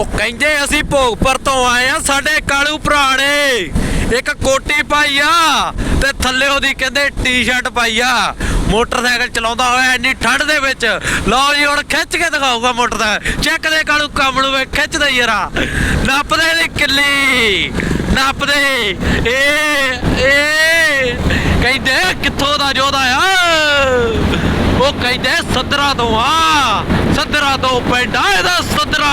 ਉਹ ਕਹਿੰਦੇ ਅਸੀਂ ਭੋਗਪੁਰ ਤੋਂ ਆਏ ਆ ਸਾਡੇ ਕਾਲੂ ਭਰਾ ਨੇ। ਇੱਕ ਕੋਟੀ ਪਾਈ ਆ ਤੇ ਥੱਲੇ ਉਹਦੀ ਕਹਿੰਦੇ ਟੀ-ਸ਼ਰਟ ਪਾਈ ਆ। ਮੋਟਰਸਾਈਕਲ ਚਲਾਉਂਦਾ ਹੋਇਆ ਇੰਨੀ ਠੰਡ ਦੇ ਵਿੱਚ। ਲਓ ਜੀ, ਹੁਣ ਖਿੱਚ ਕੇ ਦਿਖਾਊਗਾ ਮੋਟਰਸਾਈਕਲ। ਚੱਕ ਦੇ ਕਾਲੂ ਕੰਮ ਨੂੰ ਵੇ ਖਿੱਚਦੇ ਯਾਰਾ। ਨੱਪਦੇ ਦੀ ਕਿੱਲੀ। ਨੱਪਦੇ। ਏ ਏ। ਕਹਿੰਦੇ ਕਿੱਥੋਂ ਦਾ ਜੋਦਾ ਆ? ਉਹ ਕਹਿੰਦੇ ਸੱਦਰਾ ਤੋਂ ਆ, ਸੱਦਰਾ ਤੋਂ ਪੈਂਦਾ ਇਹਦਾ ਸੱਦਰਾ।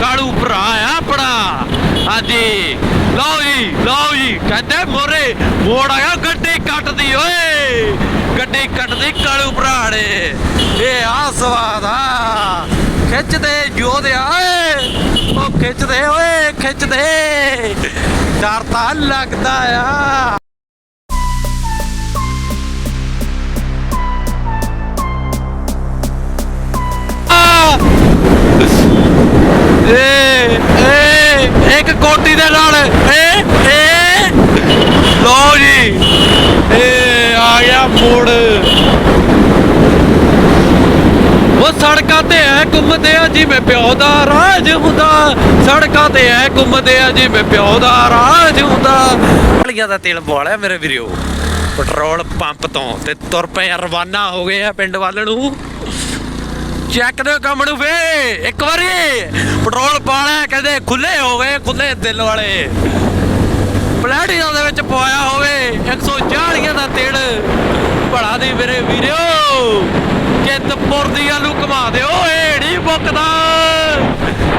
ਕਾਲੂ ਭਰਾ ਆ ਆਪਣਾ। ਹਾਂਜੀ, ਲਓ ਜੀ ਲਓ ਜੀ, ਕਹਿੰਦੇ ਮੋਰੇ, ਮੋੜ ਆਇਆ, ਗੱਡੀ ਕੱਟਦੀ, ਓਏ। ਗੱਡੀ ਕੱਟਦੀ ਕਾਲੂ ਭਰਾ ਨੇ। ਇਹ ਆ ਸਵਾਦ ਆ। ਖਿੱਚਦੇ ਜੋਧਿਆ, ਓਏ। ਉਹ ਖਿੱਚਦੇ, ਓਏ, ਖਿੱਚਦੇ। ਡਰ ਤਾਂ ਲੱਗਦਾ ਆ। ਏ ਏ, ਇੱਕ ਕੋਟੀ ਦੇ ਨਾਲ, ਏ ਏ। ਲੋ ਜੀ, ਏ, ਆ ਗਿਆ ਮੋੜ। ਉਹ ਸੜਕਾਂ ਤੇ ਐ ਘੁੰਮਦੇ ਆ ਜਿਵੇਂ ਪਿਓ ਦਾ ਰਾਜ ਹੁੰਦਾ। ਸੜਕਾਂ ਤੇ ਐ ਘੁੰਮਦੇ ਆ ਜਿਵੇਂ ਪਿਓ ਦਾ ਰਾਜ ਹੁੰਦਾ। ਗਲੀਆਂ ਦਾ ਤੇਲ ਬੋਲਿਆ ਮੇਰੇ ਵੀਰੋ। ਪੈਟਰੋਲ ਪੰਪ ਤੋਂ ਤੇ ਤੁਰ ਪਏ ਰਵਾਨਾ ਹੋ ਗਏ ਆ ਪਿੰਡ ਵੱਲ ਨੂੰ। ਚੈੱਕ ਦੇ ਕੰਮ ਨੂੰ ਵੇ ਇੱਕ ਵਾਰੀ। ਪੈਟਰੋਲ ਪਾਲਿਆ ਕਹਿੰਦੇ ਖੁੱਲੇ ਹੋ ਗਏ ਖੁੱਲੇ ਦਿਲ ਵਾਲੇ। ਪਲੈਟੀਆਂ ਦੇ ਵਿੱਚ ਪਵਾਇਆ ਹੋਵੇ 140 ਦਾ ਤੇਲ। ਭਲਾ ਦੀ ਮੇਰੇ ਵੀਰਿਓ, ਚਿੱਤਪੁਰ ਦੀ ਆਲੂ ਘਮਾ ਦਿਓ ਏੜੀ ਮੁੱਕਦਾ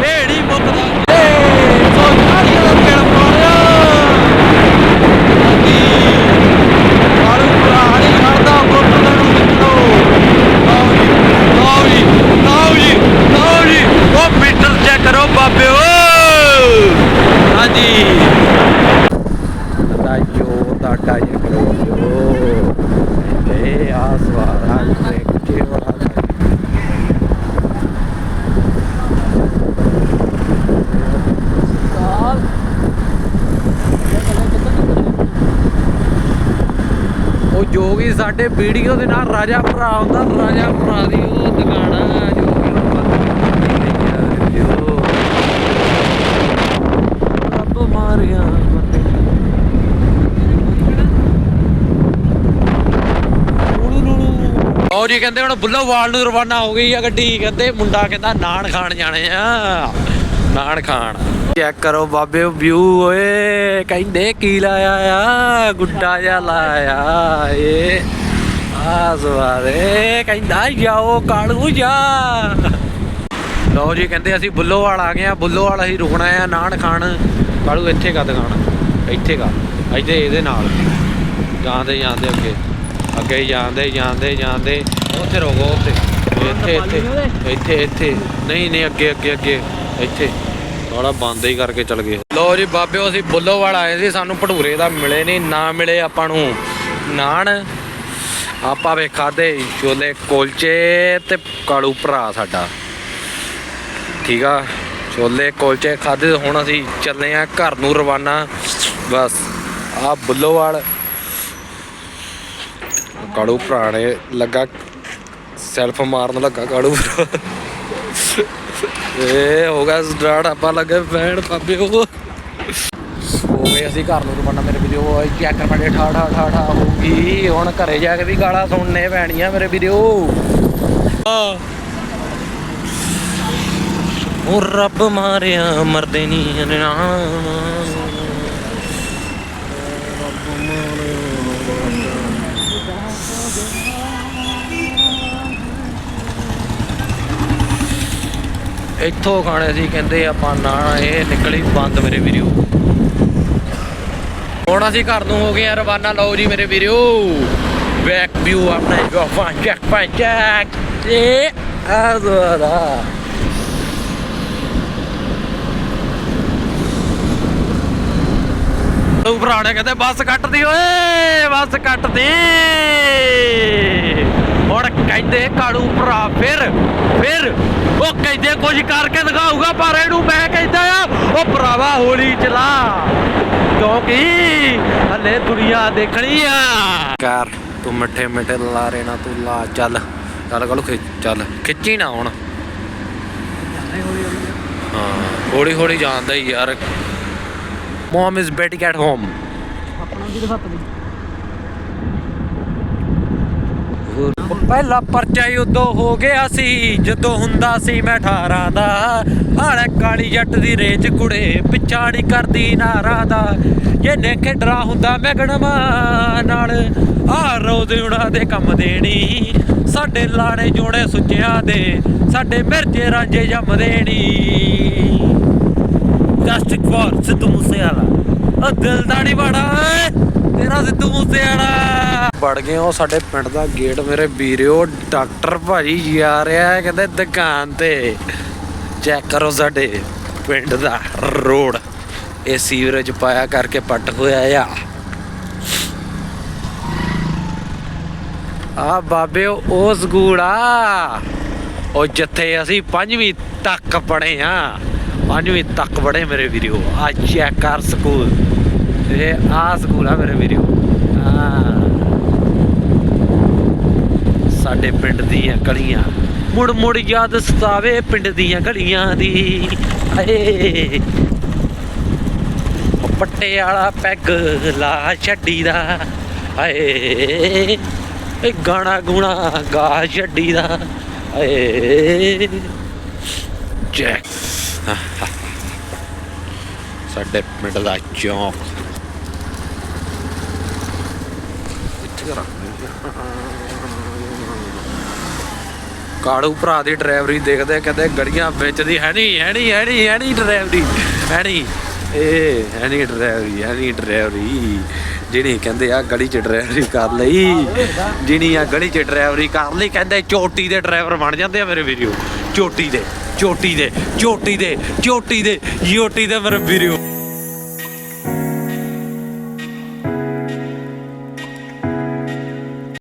ਏੜੀ ਮੁੱਕਦਾ ਏ 140 ਦਾ ਤੇਲ ਪਾਲਿਆ ਆਲੂ ਭਰਾ ਨਹੀਂ ਛੱਡਦਾ ਮੋਟਰ ਦਾ ਨੂੰ ਨਿਕਲੋ ਲਓ ਜੀ ਲਓ ਜੀ ਲਓ ਜੀ ਉਹ ਮੀਟਰ ਚੈੱਕ ਕਰੋ ਬਾਬਿਓ ਹਾਂਜੀ ਦਾਜੋ ਦਾਡਾ ਜੀ ਕਰੋ ਜੋ ਇਹ ਆਸਵਾਰਾ ਤੇ ਕੁਛੇ ਵਾਲਾ ਉਹ ਜੋਗੀ ਵੀ ਸਾਡੇ ਵੀਡੀਓ ਦੇ ਨਾਲ ਰਾਜਾ ਭਰਾ ਹੁੰਦਾ, ਰਾਜਾ ਭਰਾ ਦੀ ਉਹ ਦੁਕਾਨ ਆ, ਜੋ ਕਿ ਰੱਬ ਮਾਰਿਆ ਉਹ ਜੀ ਕਹਿੰਦੇ ਹੁਣ ਬੁੱਲੋਵਾਲ ਨੂੰ ਰਵਾਨਾ ਹੋ ਗਈ ਆ ਗੱਡੀ, ਕਹਿੰਦੇ ਮੁੰਡਾ ਕਹਿੰਦਾ ਨਾਨ ਖਾਣ ਜਾਣੇ ਆ। ਨਾਨ ਖਾਣ। ਚੈੱਕ ਕਰੋ ਬਾਬੇ ਵਿਊ ਓਏ, ਕਹਿੰਦੇ ਕੀ ਲਾਇਆ ਆ? ਗੁੱਡਾ ਜਿਹਾ ਲਾਇਆ ਏ। ਆ ਕਹਿੰਦਾ ਜਾਓ ਕਾਲੂ ਜਾ। ਲਓ ਜੀ, ਕਹਿੰਦੇ ਅਸੀਂ ਬੁੱਲੋਵਾਲ ਆ ਗਏ ਆ। ਬੁੱਲੋਵਾਲ ਅਸੀਂ ਰੁਕਣਾ ਆ, ਨਾਨ ਖਾਣ। ਕਾਲੂ ਇੱਥੇ ਕਾ ਦੁਕਾਨ? ਇੱਥੇ ਕਾ। ਇੱਥੇ ਇਹਦੇ ਨਾਲ। ਜਾਂਦੇ ਜਾਂਦੇ ਅੱਗੇ। ਅੱਗੇ ਜਾਂਦੇ ਜਾਂਦੇ ਜਾਂਦੇ। ਉੱਥੇ ਰੋਗੋ ਉੱਥੇ। ਇੱਥੇ ਇੱਥੇ। ਇੱਥੇ ਇੱਥੇ। ਨਹੀਂ ਨਹੀਂ, ਅੱਗੇ ਅੱਗੇ ਅੱਗੇ। ਇੱਥੇ। ਥੋੜਾ ਬੰਦ ਹੀ ਕਰਕੇ ਚਲ ਗਏ। ਲੋ ਜੀ ਬਾਬਿਓ, ਅਸੀਂ ਬੁੱਲੋਵਾਲ ਆਏ ਸੀ। ਸਾਨੂੰ ਭਟੂਰੇ ਦਾ ਮਿਲੇ ਨਹੀਂ ਨਾ ਮਿਲੇ ਆਪਾਂ ਨੂੰ ਨਾਨ। ਆਪਾਂ ਵੇ ਖਾਦੇ ਛੋਲੇ, ਕੁਲਚੇ ਤੇ ਕਾਲੂ ਭਰਾ ਸਾਡਾ। ਠੀਕ ਆ, ਛੋਲੇ, ਕੁਲਚੇ ਖਾਦੇ ਹੁਣ ਅਸੀਂ ਚੱਲੇ ਆ ਘਰ ਨੂੰ ਰਵਾਨਾ। ਬਸ ਆ ਬੁੱਲੋਵਾਲ। ਕਾਲੂ ਭਰਾ ਨੇ ਲੱਗਾ, ਸੈਲਫ ਮਾਰਨ ਲੱਗਾ ਕਾਲੂ ਭਰਾ। ਏ ਹੋ ਗਿਆ ਸਟਾਰਟ ਆਪਾਂ ਲੱਗੇ ਫੈਨ ਪਾਬੇ ਉਹ। ਹੋ ਗਏ ਅਸੀਂ ਘਰ ਨੂੰ ਰਵਾਨਾ ਮੇਰੇ ਵੀਡੀਓ ਚੈੱਕ ਕਰਦੇ ਠਾ ਠਾ ਠਾ ਠਾ, ਹੋ ਗਈ। ਹੁਣ ਘਰੇ ਜਾ ਕੇ ਵੀ ਗਾਲਾਂ ਸੁਣਨੇ ਪੈਣੀਆਂ ਮੇਰੇ ਵੀਡੀਓ ਉਹ ਰੱਬ ਮਾਰਿਆ, ਮਰਦੇ ਨਹੀਂ ਨਾ ਇੱਥੋਂ ਖਾਣੇ ਸੀ, ਕਹਿੰਦੇ ਆਪਾਂ ਨਾ, ਇਹ ਨਿਕਲੀ ਬੰਦ ਮੇਰੇ ਵੀਰਿਓ ਹੁਣ ਅਸੀਂ ਘਰ ਨੂੰ ਹੋ ਗਏ ਆ ਰਵਾਨਾ। ਲਓ ਜੀ ਮੇਰੇ ਵੀਰਿਓ ਬੈਕ ਵਿਊ ਆਪਣੇ ਜੋ ਚੈੱਕ ਫਾਨ ਚੈੱਕ ਤੇ ਆਜ਼ਰਾ ਤੂੰ ਭਰਾਣੇ ਕਹਿੰਦੇ, ਬੱਸ ਕੱਟਦੀ ਓਏ, ਬੱਸ ਕੱਟਦੀ ਹੁਣ ਕਹਿੰਦੇ ਕਾਲੂ ਭਰਾ ਫਿਰ ਫਿਰ ਉਹ ਕਹਿੰਦੇ ਕੁਝ ਕਰਕੇ ਦਿਖਾਊਗਾ ਪਰ ਇਹਨੂੰ ਮੈਂ ਕਹਿੰਦਾ ਆ ਉਹ ਭਰਾਵਾ ਹੌਲੀ ਚਲਾ। ਕਿਉਂਕਿ ਹਲੇ ਦੁਨੀਆ ਦੇਖਣੀ ਆ। ਕਰ ਤੂੰ ਮਿੱਠੇ ਮਿੱਠੇ ਲਾ ਰੇ ਨਾ ਤੂੰ ਲਾ ਚੱਲ। ਚੱਲ ਕਾਲੂ ਖਿੱਚ ਚੱਲ। ਖਿੱਚੀ ਨਾ ਹੁਣ। ਹਾਂ ਹੌਲੀ ਹੌਲੀ ਜਾਂਦਾ ਹੀ ਯਾਰ। Mum is batting at home ਆਪਣਾ ਵੀ ਦਿਖਾ ਤੀ ਪਹਿਲਾ ਪਰਚਾ ਹੀ ਉਦੋਂ ਹੋ ਗਿਆ ਸੀ, ਜਦੋਂ ਹੁੰਦਾ ਸੀ ਮੈਂ 18 ਦਾ। ਹਾਲੇ ਕਾਲੀ ਜੱਟ ਦੀ ਰੇਜ ਕੁੜੇ ਪਿੱਛਾ ਨਹੀਂ ਕਰਦੀ ਨਾਰਾ ਦਾ। ਇਹਨੇ ਖੇਡਰਾ ਹੁੰਦਾ ਮੈਂ ਗਣਮਾ ਨਾਲ ਆ ਰੋਜ਼ ਉਹਨਾਂ ਦੇ ਕੰਮ ਦੇਣੀ। ਸਾਡੇ ਲਾਣੇ ਜੋੜੇ ਸੁੱਚਿਆਂ ਦੇ, ਸਾਡੇ ਮਿਰਜੇ ਰਾਂਝੇ ਜੰਮ ਦੇਣੀ। ਜਸਟਿਕ ਫॉर ਸਿੱਧੂ ਮੂਸੇਵਾਲਾ ਉਹ ਦਿਲ ਦਾ ਨੀ ਬੜਾ ਤੇਰਾ ਸਿੱਧੂ ਮੂਸੇਵਾਲਾ। ਵੜ ਗਏ ਉਹ ਸਾਡੇ ਪਿੰਡ ਦਾ ਗੇਟ ਮੇਰੇ ਵੀਰਿਓ, ਡਾਕਟਰ ਭਾਜੀ ਜਾ ਰਿਹਾ ਹੈ ਕਹਿੰਦੇ ਦੁਕਾਨ ਤੇ। ਚੈੱਕ ਕਰੋ ਸਾਡੇ ਪਿੰਡ ਦਾ ਰੋਡ। ਇਹ ਸੀਵਰੇਜ ਪਾਇਆ ਕਰਕੇ ਪੱਟ ਹੋਇਆ ਆ। ਆ ਬਾਬੇ, ਉਹ ਸਕੂਲ ਆ ਉਹ ਜਿੱਥੇ ਅਸੀਂ ਪੰਜਵੀਂ ਤੱਕ ਪੜ੍ਹੇ ਆ। ਪੰਜਵੀਂ ਤੱਕ ਪੜ੍ਹੇ ਮੇਰੇ ਵੀਰੋ ਆ ਚੈੱਕ ਕਰ ਸਕੂਲ। ਇਹ ਆ ਸਕੂਲ ਆ ਮੇਰੇ ਵੀਰੋ। ਸਾਡੇ ਪਿੰਡ ਦੀਆਂ ਗਲੀਆਂ। ਮੁੜ ਮੁੜ ਯਾਦ ਸਤਾਵੇ ਪਿੰਡ ਦੀਆਂ ਗਲੀਆਂ ਦੀ। ਹਾਏ। ਪੱਟੇ ਵਾਲਾ ਪੈਗ ਲਾ ਛੱਡੀ ਦਾ। ਹਾਏ। ਇਹ ਗਾਣਾ ਗੁਣਾ ਗਾ ਛੱਡੀ ਦਾ। ਹਾਏ। ਜੈਕ ਸਾਡੇ ਪਿੰਡ ਦਾ ਚੌਂਕ। ਇੱਥੇ ਰੱਖ ਕਾੜੂ ਭਰਾ ਦੀ ਡਰਾਈਵਰੀ ਦੇਖਦੇ ਕਹਿੰਦੇ ਗੜੀਆਂ ਵਿੱਚ ਹੈ ਨਹੀਂ ਹੈ ਨਹੀਂ ਹੈ ਨਹੀਂ ਹੈ ਨਹੀਂ ਡਰਾਈਵਰੀ ਹੈ ਨਹੀਂ। ਏ, ਹੈ ਨਹੀਂ ਡਰਾਈਵਰੀ ਹੈ ਨਹੀਂ ਡਰਾਈਵਰੀ ਜਿਹੜੀ ਕਹਿੰਦੇ ਆ ਗਲੀ 'ਚ ਡਰਾਈਵਰੀ ਕਰ ਲਈ। ਜਿਹੜੀ ਆ ਗਲੀ 'ਚ ਡਰਾਈਵਰੀ ਕਰ ਲਈ, ਕਹਿੰਦੇ ਚੋਟੀ ਦੇ ਡਰਾਈਵਰ ਬਣ ਜਾਂਦੇ ਆ ਮੇਰੇ ਵੀਡੀਓ ਚੋਟੀ ਦੇ ਚੋਟੀ ਦੇ ਚੋਟੀ ਦੇ ਚੋਟੀ ਦੇ ਯੋਟੀ ਦੇ ਮੇਰੇ ਵੀਡੀਓ